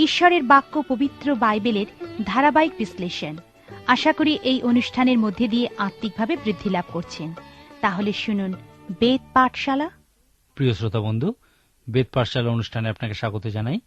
ঈশ্বরের বাক্য পবিত্র বাইবেলের ধারাবাহিক বিশ্লেষণ। আশা করি এই অনুষ্ঠানের মধ্যে দিয়ে আত্মিকভাবে বৃদ্ধি লাভ করছেন। তাহলে শুনুন, বেদ পাঠশালা। প্রিয় শ্রোতা বন্ধু, বেদ পাঠশালা অনুষ্ঠানে আপনাকে স্বাগত জানাই।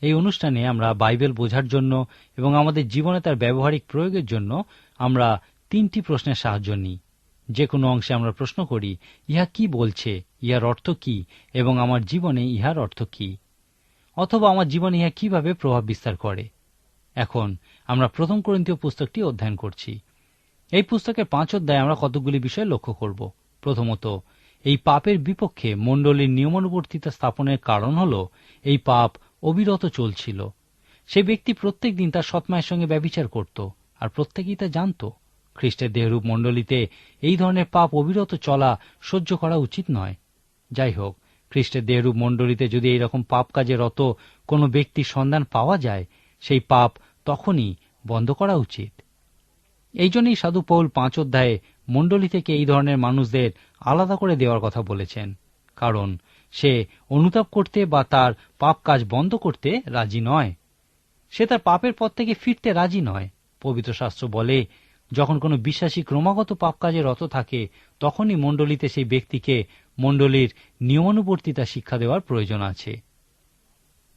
এই অনুষ্ঠানে আমরা বাইবেল বোঝার জন্য এবং আমাদের জীবনে তার ব্যবহারিক প্রয়োগের জন্য আমরা তিনটি প্রশ্নের সাহায্য নিই। যে কোনো অংশে আমরা প্রশ্ন করি, ইহা কি বলছে, ইহার অর্থ কি এবং আমার জীবনে ইহার অর্থ কি? অথবা আমার জীবনে ইহা কীভাবে প্রভাব বিস্তার করে? এখন আমরা প্রথম করিন্তীয় পুস্তকটি অধ্যয়ন করছি। এই পুস্তকের পাঁচ অধ্যায়ে আমরা কতগুলি বিষয় লক্ষ্য করব। প্রথমত, এই পাপের বিপক্ষে মণ্ডলীর নিয়মানুবর্তিতা স্থাপনের কারণ হল, এই পাপ অবিরত চলছিল। সেই ব্যক্তি প্রত্যেক দিন তার সৎমায়ের সঙ্গে ব্যবিচার করত, আর প্রত্যেকেই তা জানত। খ্রিস্টের দেহরূপ মণ্ডলীতে এই ধরনের পাপ অবিরত চলা সহ্য করা উচিত নয়। যাই হোক খ্রিস্টের দেহরূপ মণ্ডলীতে যদি এইরকম পাপ কাজে রত, কোনো ব্যক্তির সন্ধান পাওয়া যায়, সেই পাপ তখনই বন্ধ করা উচিত। এই জন্যই সাধু পৌল পাঁচ অধ্যায়ে মণ্ডলী থেকে এই ধরনের মানুষদের আলাদা করে দেওয়ার কথা বলেছেন, কারণ সে অনুতাপ করতে বা তার পাপ কাজ বন্ধ করতে রাজি নয়। সে তার পাপের পথ থেকে ফিরতে রাজি নয়। পবিত্র শাস্ত্র বলে, যখন কোনো বিশ্বাসী ক্রমাগত পাপ কাজে রত থাকে, তখনই মণ্ডলীতে সেই ব্যক্তিকে মণ্ডলীর নিয়মানুবর্তিতা শিক্ষা দেওয়ার প্রয়োজন আছে।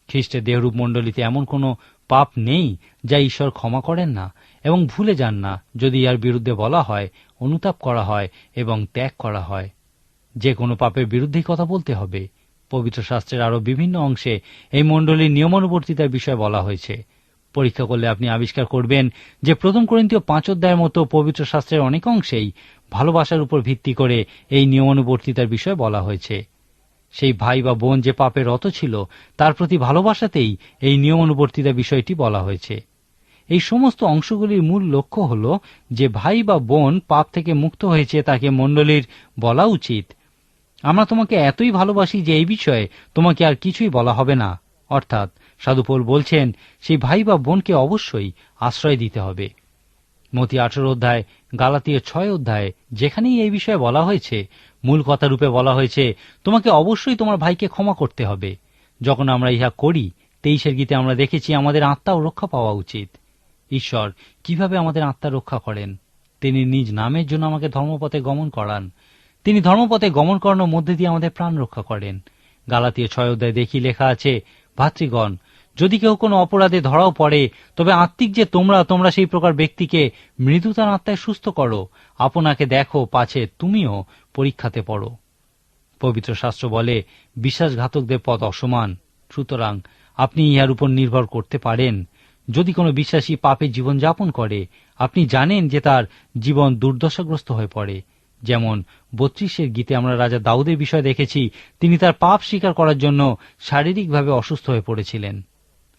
খ্রিস্টের দেহরূপ মণ্ডলীতে এমন কোনো পাপ নেই যা ঈশ্বর ক্ষমা করেন না এবং ভুলে যান না যদি ইয়ার বিরুদ্ধে বলা হয়, অনুতাপ করা হয় এবং ত্যাগ করা হয়। যে কোনো পাপের বিরুদ্ধেই কথা বলতে হবে। পবিত্র শাস্ত্রের আরও বিভিন্ন অংশে এই মণ্ডলীর নিয়মানুবর্তিতার বিষয়ে বলা হয়েছে। পরীক্ষা করলে আপনি আবিষ্কার করবেন যে প্রথম করিন্তীয় পাঁচ অধ্যায়ের মতো পবিত্র শাস্ত্রের অনেক অংশেই ভালোবাসার উপর ভিত্তি করে এই নিয়মানুবর্তিতার বিষয়ে বলা হয়েছে। সেই ভাই বা বোন যে পাপে রত ছিল, তার প্রতি ভালোবাসাতেই এই নিয়মানুবর্তিতা বিষয়টি বলা হয়েছে। এই সমস্ত অংশগুলির মূল লক্ষ্য হল যে ভাই বা বোন পাপ থেকে মুক্ত হয়েছে তাকে মণ্ডলীর বলা উচিত। আমরা তোমাকে এতই ভালোবাসি যে এই বিষয়ে তোমাকে আর কিছুই বলা হবে না। অর্থাৎ সাধুপোল বলছেন, সেই ভাই বা বোনকে অবশ্যই আশ্রয় দিতে হবে। মতি আঠেরো অধ্যায়, গালাতীয় ছয় অধ্যায়, যেখানেই এই বিষয়ে বলা হয়েছে, মূল কথা রূপে বলা হয়েছে, তোমাকে অবশ্যই তোমার ভাইকে ক্ষমা করতে হবে। যখন আমরা ইহা করি, তেইশের গীতে আমরা দেখেছি আমাদের আত্মাও রক্ষা পাওয়া উচিত। ঈশ্বর, কীভাবে আমাদের আত্মা রক্ষা করেন? তিনি নিজ নামের জন্য আমাকে ধর্মপথে গমন করান। তিনি ধর্মপথে গমন করানোর মধ্যে দিয়ে আমাদের প্রাণ রক্ষা করেন। গালাতীয় ছয় অধ্যায় দেখি লেখা আছে ভাতৃগণ, যদি কেউ কোনো অপরাধে ধরাও পড়ে, তবে আত্মিক যে তোমরা তোমরা সেই প্রকার ব্যক্তিকে মৃদুতার আত্মায় সুস্থ করো। আপনাকে দেখো পাছে, তুমিও পরীক্ষাতে পড়ো। পবিত্র শাস্ত্র বলে, বিশ্বাসঘাতকদের পথ অসমান। সুতরাং আপনি ইহার উপর নির্ভর করতে পারেন। যদি কোনো বিশ্বাসী পাপে জীবনযাপন করে, আপনি জানেন যে তার জীবন দুর্দশাগ্রস্ত হয়ে পড়ে। যেমন বত্রিশের গীতে আমরা রাজা দাউদের বিষয় দেখেছি, তিনি তার পাপ স্বীকার করার জন্য শারীরিকভাবে অসুস্থ হয়ে পড়েছিলেন।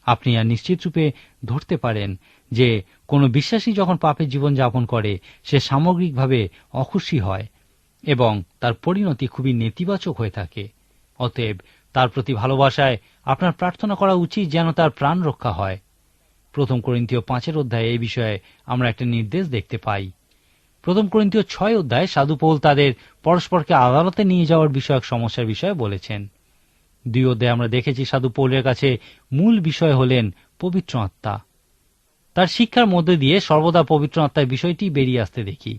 আপনি আর নিশ্চিত রূপে ধরতে পারেন যে কোনো বিশ্বাসী যখন পাপের জীবনযাপন করে, সে সামগ্রিকভাবে অখুশি হয় এবং তার পরিণতি খুবই নেতিবাচক হয়ে থাকে। অতএব তার প্রতি ভালোবাসায় আপনার প্রার্থনা করা উচিত যেন তার প্রাণ রক্ষা হয়। প্রথম করিন্তীয় পাঁচের অধ্যায়ে এই বিষয়ে আমরা একটা নির্দেশ দেখতে পাই। প্রথম করিন্তীয় ছয় অধ্যায় সাধু পৌল তাদের পরস্পরকে আদালতে নিয়ে যাওয়ার বিষয়ক সমস্যার বিষয়ে বলেছেন। দুই অধ্যায় আমরা দেখেছি সাধু পৌলের কাছে মূল বিষয় হলেন পবিত্র আত্মা। তার শিক্ষার মধ্যে দিয়ে সর্বদা পবিত্র আত্মার বিষয়টি বেরিয়ে আসতে দেখি।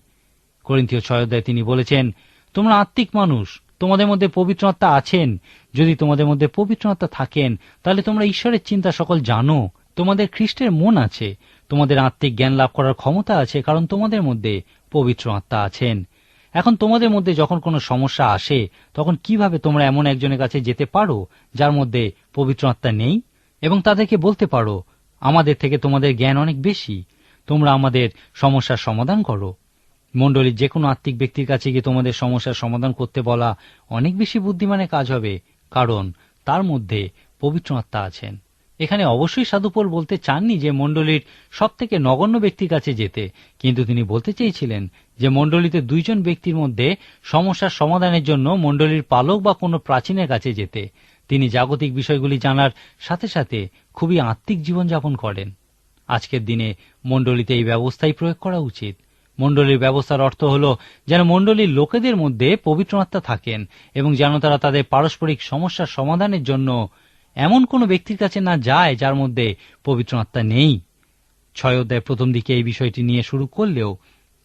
করিন্তীয় ছয় অধ্যায় তিনি বলেছেন, তোমরা আত্মিক মানুষ, তোমাদের মধ্যে পবিত্র আত্মা আছেন। যদি তোমাদের মধ্যে পবিত্র আত্মা থাকেন, তাহলে তোমরা ঈশ্বরের চিন্তা সকল জানো। তোমাদের খ্রিস্টের মন আছে। তোমাদের আত্মিক জ্ঞান লাভ করার ক্ষমতা আছে, কারণ তোমাদের মধ্যে পবিত্র আত্মা আছেন। এখন তোমাদের মধ্যে যখন কোনো সমস্যা আসে, তখন কীভাবে তোমরা এমন একজনের কাছে যেতে পারো যার মধ্যে পবিত্র আত্মা নেই? এবং তাদেরকে বলতে পারো, আমাদের থেকে তোমাদের জ্ঞান অনেক বেশি, তোমরা আমাদের সমস্যার সমাধান করো। মণ্ডলীর যে কোনো আত্মিক ব্যক্তির কাছে গিয়ে তোমাদের সমস্যার সমাধান করতে বলা অনেক বেশি বুদ্ধিমানের কাজ হবে, কারণ তার মধ্যে পবিত্র আত্মা আছেন। এখানে অবশ্যই সাধুপোল বলতে চাননি যে মণ্ডলীর সব থেকে নগণ্য ব্যক্তির কাছে যেতে, কিন্তু তিনি বলতে চেয়েছিলেন যে মণ্ডলীতে দুইজন ব্যক্তির মধ্যে সমস্যার সমাধানের জন্য মণ্ডলীর পালক বা কোনো প্রাচীনের কাছে যেতে। তিনি জাগতিক বিষয়গুলি জানার সাথে সাথে খুবই আত্মিক জীবনযাপন করেন। আজকের দিনে মণ্ডলীতে এই ব্যবস্থাই প্রয়োগ করা উচিত। মণ্ডলীর ব্যবস্থার অর্থ হল যেন মণ্ডলীর লোকেদের মধ্যে পবিত্র আত্মা থাকেন এবং যেন তারা তাদের পারস্পরিক সমস্যার সমাধানের জন্য এমন কোনো ব্যক্তির কাছে না যায় যার মধ্যে পবিত্র আত্মা নেই। ছয় অধ্যায় প্রথম দিকে এই বিষয়টি নিয়ে শুরু করলেও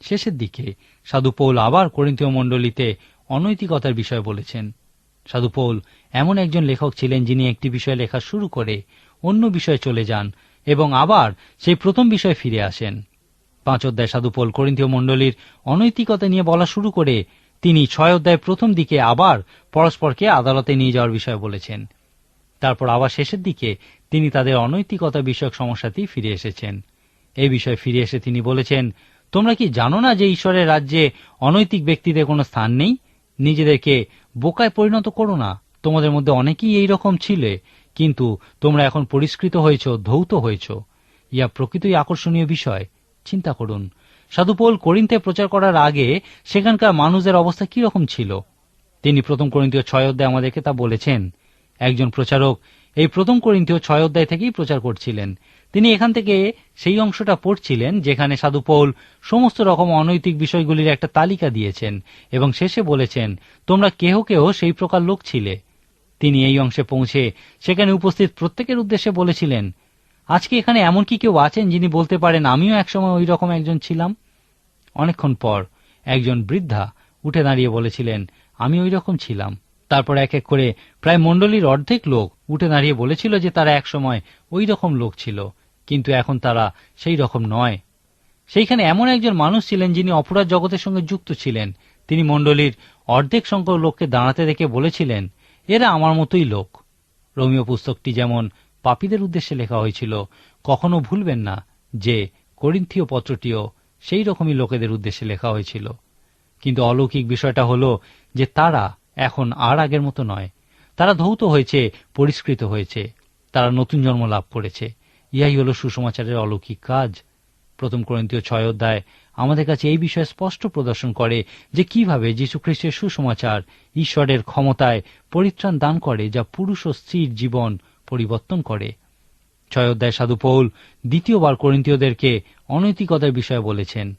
শেষের দিকে সাধু পৌল আবার করিন্থীয় মণ্ডলীতে অনৈতিকতার বিষয় বলেছেন। সাধু পৌল এমন একজন লেখক ছিলেন যিনি একটি বিষয় লেখা শুরু করে অন্য বিষয়ে চলে যান এবং আবার সেই প্রথম বিষয়ে ফিরে আসেন। পাঁচ অধ্যায় সাধু পৌল করিন্থীয় মণ্ডলীর অনৈতিকতা নিয়ে বলা শুরু করে তিনি ছয় অধ্যায় প্রথম দিকে আবার পরস্পরকে আদালতে নিয়ে যাওয়ার বিষয় বলেছেন। তারপর আবার শেষের দিকে তিনি তাদের অনৈতিকতা বিষয়ক সমস্যাতেই ফিরে এসেছেন। এই বিষয়ে ফিরে এসে তিনি বলেছেন, তোমরা কি জানো না যে ঈশ্বরের রাজ্যে অনৈতিক ব্যক্তিদের কোনো স্থান নেই? নিজেদেরকে বোকায় পরিণত করো না। তোমাদের মধ্যে অনেকেই এই রকম ছিলে, কিন্তু তোমরা এখন পরিষ্কৃত হয়েছ, ধৌত হয়েছ। ইয়া প্রকৃতই আকর্ষণীয় বিষয়। চিন্তা করুন, সাধুপোল করিন্তে প্রচার করার আগে সেখানকার মানুষদের অবস্থা কি রকম ছিল? তিনি প্রথম করিন্তীয় ছয় অধ্যায় আমাদেরকে তা বলেছেন একজন প্রচারক। এই প্রথম করিন্তীয় ছয় অধ্যায় থেকেই প্রচার করছিলেন। তিনি এখান থেকে সেই অংশটা পড়ছিলেন যেখানে সাধু পৌল সমস্ত রকম অনৈতিক বিষয়গুলির একটা তালিকা দিয়েছেন এবং শেষে বলেছেন, তোমরা কেহ কেহ সেই প্রকার লোক ছিলে। তিনি এই অংশে পৌঁছে সেখানে উপস্থিত প্রত্যেকের উদ্দেশ্যে বলেছিলেন, আজকে এখানে এমন কি কেউ আছেন যিনি বলতে পারেন আমিও একসময় ওই রকম একজন ছিলাম? অনেকক্ষণ পর একজন বৃদ্ধা উঠে দাঁড়িয়ে বলেছিলেন, আমি ওই রকম ছিলাম। তারপর এক এক করে প্রায় মণ্ডলীর অর্ধেক লোক উঠে দাঁড়িয়ে বলেছিল যে তারা একসময় ওই রকম লোক ছিল, কিন্তু এখন তারা সেই রকম নয়। সেইখানে এমন একজন মানুষ ছিলেন যিনি অপরাধ জগতের সঙ্গে যুক্ত ছিলেন। তিনি মণ্ডলীর অর্ধেক সংখ্যক লোককে দাঁড়াতে দেখে বলেছিলেন, এরা আমার মতোই লোক। রোমিও পুস্তকটি যেমন পাপীদের উদ্দেশ্যে লেখা হয়েছিল, কখনো ভুলবেন না যে করিন্থীয় পত্রটিও সেই রকমই লোকেদের উদ্দেশ্যে লেখা হয়েছিল। কিন্তু অলৌকিক বিষয়টা হলো যে তারা এখন আর আগের মতো নয়। তারা ধৌত হয়েছে, পরিষ্কৃত হয়েছে। তারা নতুন জন্ম লাভ করেছে। ইহাই হল সুসমাচারের অলৌকিক কাজ। প্রথম করন্তীয় ছয় অধ্যায় আমাদের কাছে এই বিষয়ে স্পষ্ট প্রদর্শন করে যে কীভাবে যীশুখ্রিস্টের সুসমাচার ঈশ্বরের ক্ষমতায় পরিত্রাণ দান করে যা পুরুষ ও স্ত্রীর জীবন পরিবর্তন করে। ছয় অধ্যায় সাধু পৌল দ্বিতীয়বার করিন্তীয়দেরকে অনৈতিকতার বিষয়ে বলেছেন।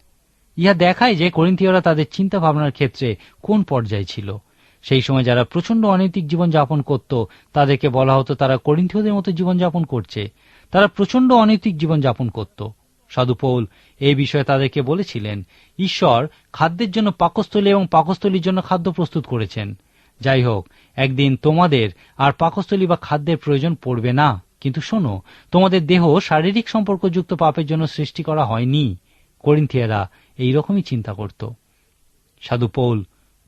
ইহা দেখায় যে করিন্থীয়রা তাদের চিন্তা ভাবনার ক্ষেত্রে কোন পর্যায়ে ছিল। সেই সময় যারা প্রচণ্ড অনৈতিক জীবনযাপন করত, তাদেরকে বলা হতো তারা করিন্থীয়দের মতো জীবনযাপন করছে। তারা প্রচণ্ড অনৈতিক জীবনযাপন করত। সাধু পৌল এই বিষয়ে তাদেরকে বলেছিলেন, ঈশ্বর খাদ্যের জন্য পাকস্থলী এবং পাকস্থলীর জন্য খাদ্য প্রস্তুত করেছেন। যাই হোক, একদিন তোমাদের আর পাকস্থলী বা খাদ্যের প্রয়োজন পড়বে না। কিন্তু শোনো, তোমাদের দেহ শারীরিক সম্পর্কযুক্ত পাপের জন্য সৃষ্টি করা হয়নি। করিন্থিয়ারা এইরকমই চিন্তা করত। সাধু পৌল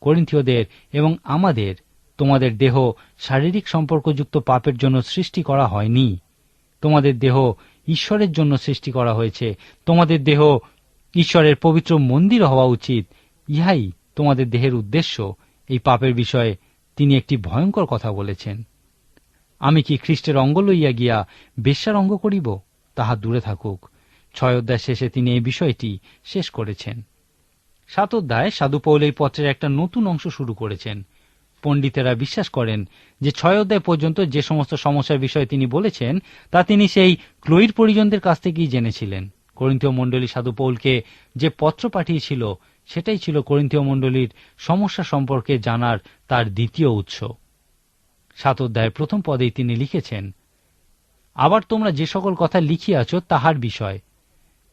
করিন্থীয়দের এবং আমাদের, তোমাদের দেহ শারীরিক সম্পর্কযুক্ত পাপের জন্য সৃষ্টি করা হয়নি। তোমাদের দেহ ঈশ্বরের জন্য সৃষ্টি করা হয়েছে। তোমাদের দেহ ঈশ্বরের পবিত্র মন্দির হওয়া উচিত। ইহাই তোমাদের দেহের উদ্দেশ্য। এই পাপের বিষয়ে তিনি একটি ভয়ঙ্কর কথা বলেছেন। আমি কি খ্রিস্টের অঙ্গ লইয়া গিয়া বেশ্যার অঙ্গ করিব? তাহা দূরে থাকুক। ছয় অধ্যায় শেষে তিনি এই বিষয়টি শেষ করেছেন। সাত অধ্যায় সাধু পৌল এই পত্রের একটা নতুন অংশ শুরু করেছেন। পণ্ডিতেরা বিশ্বাস করেন যে ছয় অধ্যায় পর্যন্ত যে সমস্ত সমস্যার বিষয়ে তিনি বলেছেন, তা তিনি সেই ক্লোইর পরিজনদের কাছ থেকেই জেনেছিলেন। করিন্থীয় মণ্ডলী সাধু পৌলকে যে পত্র পাঠিয়েছিল, সেটাই ছিল করিন্থীয় মণ্ডলীর সমস্যা সম্পর্কে জানার তার দ্বিতীয় উৎস। সাত অধ্যায়ের প্রথম পদেই তিনি লিখেছেন, আবার তোমরা যে সকল কথা লিখিয়াছ তাহার বিষয়।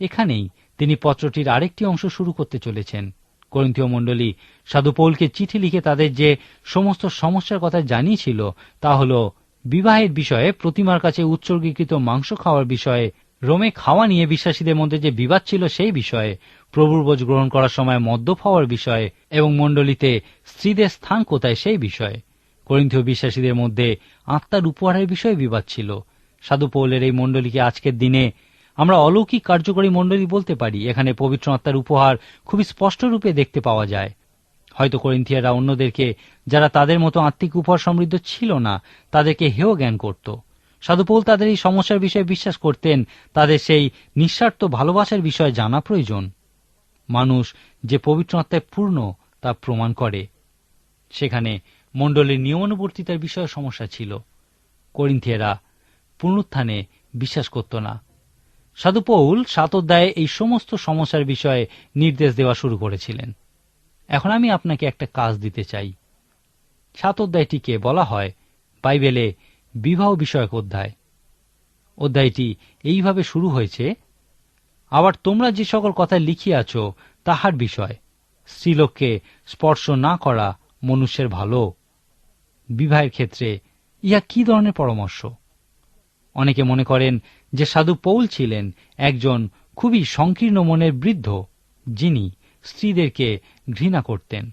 এখানেই তিনি পত্রটির আরেকটি অংশ শুরু করতে চলেছেন। করিন্থীয় মণ্ডলী সাধু পৌলকে চিঠি লিখে তাদের যে সমস্ত সমস্যার কথা জানিয়েছিল, তা হল বিবাহের বিষয়ে প্রতিমার কাছে উৎসর্গীকৃত মাংস খাওয়ার বিষয়ে, রোমে খাওয়া নিয়ে বিশ্বাসীদের মধ্যে যে বিবাদ ছিল সেই বিষয়ে, প্রভুর গ্রহণ করার সময় মদ্যপ হওয়ার বিষয়ে, এবং মণ্ডলীতে স্ত্রীদের স্থান কোথায় সেই বিষয়ে। করিন্থীয় বিশ্বাসীদের মধ্যে আত্মার উপহারের বিষয়ে বিবাদ ছিল। সাধু পৌলের এই মণ্ডলীকে আজকের দিনে আমরা অলৌকিক কার্যকরী মণ্ডলী বলতে পারি। এখানে পবিত্র আত্মার উপহার খুবই স্পষ্ট রূপে দেখতে পাওয়া যায়। হয়তো করিন্থিয়ারা অন্যদেরকে, যারা তাদের মতো আত্মিক উপহার সমৃদ্ধ ছিল না, তাদেরকে হেয় জ্ঞান করত। সাধুপৌল তাদের এই সমস্যার বিষয়ে বিশ্বাস করতেন, তাদের সেই নিঃস্বার্থ ভালোবাসার বিষয়ে জানা প্রয়োজন। মানুষ যে পবিত্র আত্মায় পূর্ণ, তা প্রমাণ করে। সেখানে মণ্ডলীর নিয়মানুবর্তিতার বিষয়ে সমস্যা ছিল। করিন্থিয়ারা পুনরুত্থানে বিশ্বাস করত না। সাধু পৌল সাত অধ্যায়ে এই সমস্ত সমস্যার বিষয়ে নির্দেশ দেওয়া শুরু করেছিলেন। এখন আমি আপনাকে একটা কাজ দিতে চাই। সাত অধ্যায়টিকে বলা হয় বাইবেলে বিবাহ বিষয়ক অধ্যায়। অধ্যায়টি এইভাবে শুরু হয়েছে, আবার তোমরা যে সকল কথা লিখিয়াছ, তাহার বিষয়, স্ত্রীলোককে স্পর্শ না করা মনুষ্যের ভালো। বিবাহের ক্ষেত্রে ইহা কি ধরনের পরামর্শ? অনেকে মনে করেন যে সাধু পৌল ছিলেন একজন খুবই সংকীর্ণ মনের বৃদ্ধ, যিনি স্ত্রীদেরকে ঘৃণা করতেন।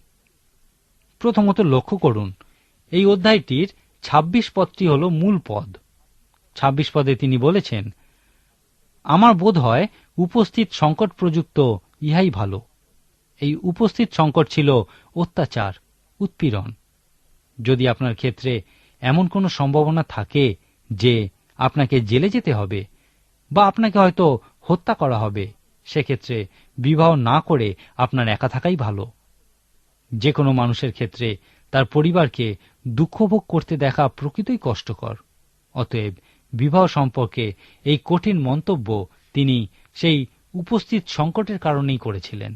প্রথমত লক্ষ্য করুন, এই অধ্যায়টির ২৬ পদটি হল মূল পদ। ২৬ পদে তিনি বলেছেন, আমার বোধ হয় উপস্থিত সংকট প্রযুক্ত ইহাই ভালো। এই উপস্থিত সংকট ছিল অত্যাচার, উৎপীড়ন। যদি আপনার ক্ষেত্রে এমন কোনো সম্ভাবনা থাকে যে আপনাকে জেলে যেতে হবে বা আপনাকে হয়তো হত্যা করা হবে। সেক্ষেত্রে বিবাহ না করে আপনার একা থাকাই ভালো। যে কোনো মানুষের ক্ষেত্রে তার পরিবারকে দুঃখভোগ করতে দেখা প্রকৃতই কষ্টকর। অতএব বিবাহ সম্পর্কে এই কঠিন মন্তব্য তিনি সেই উপস্থিত সংকটের কারণেই করেছিলেন।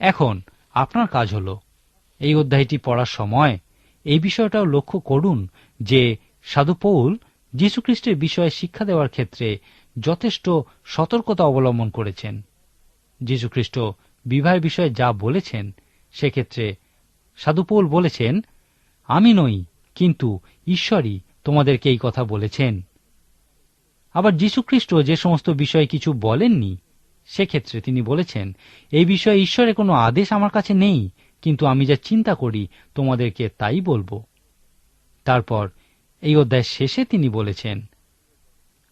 এখন আপনার কাজ হল এই অধ্যায়টি পড়ার সময় এই বিষয়টাও লক্ষ্য করুন যে সাধু পৌল যীশুখ্রিস্টের বিষয়ে শিক্ষা দেওয়ার ক্ষেত্রে যথেষ্ট সতর্কতা অবলম্বন করেছেন। যীশুখ্রিস্ট বিবাহের বিষয়ে যা বলেছেন, সেক্ষেত্রে সাধুপৌল বলেছেন, আমি নই, কিন্তু ঈশ্বরই তোমাদেরকে এই কথা বলেছেন। আবার যীশুখ্রিস্ট যে সমস্ত বিষয়ে কিছু বলেননি, সেক্ষেত্রে তিনি বলেছেন, এই বিষয়ে ঈশ্বরের কোনো আদেশ আমার কাছে নেই, কিন্তু আমি যা চিন্তা করি, তোমাদেরকে তাই বলব। তারপর এই অধ্যায় শেষে তিনি বলেছেন,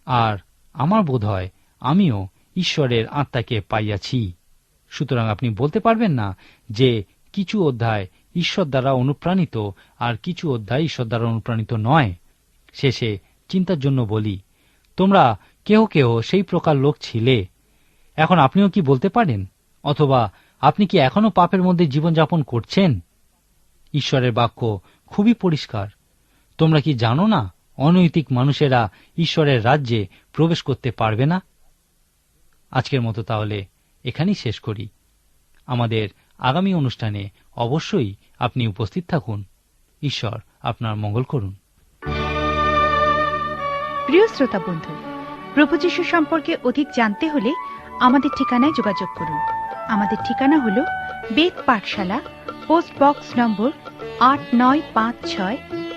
আর আমার বোধ হয় আমিও ঈশ্বরের আত্মাকে পাইয়াছি। সুতরাং আপনি বলতে পারবেন না যে কিছু অধ্যায় ঈশ্বর দ্বারা অনুপ্রাণিত আর কিছু অধ্যায় ঈশ্বর দ্বারা অনুপ্রাণিত নয়। শেষে চিন্তার জন্য বলি, তোমরা কেহ কেহ সেই প্রকার লোক ছিলে। এখন আপনিও কি বলতে পারেন? অথবা আপনি কি এখনও পাপের মধ্যে জীবনযাপন করছেন? ঈশ্বরের বাক্য খুবই পরিষ্কার। তোমরা কি জানো না, অনৈতিক মানুষেরা ঈশ্বরের রাজ্যে প্রবেশ করতে পারবে না? আজকের মতো তাহলে এখানেই শেষ করি। আমাদের আগামী অনুষ্ঠানে অবশ্যই আপনি উপস্থিত থাকুন। ঈশ্বর আপনার মঙ্গল করুন। প্রিয় শ্রোতা বন্ধু, প্রভু যীশু সম্পর্কে অধিক জানতে হলে আমাদের ঠিকানায় যোগাযোগ করুন। আমাদের ঠিকানা হল বেদ পাঠশালা পোস্ট বক্স নম্বর আট নয় পাঁচ ছয়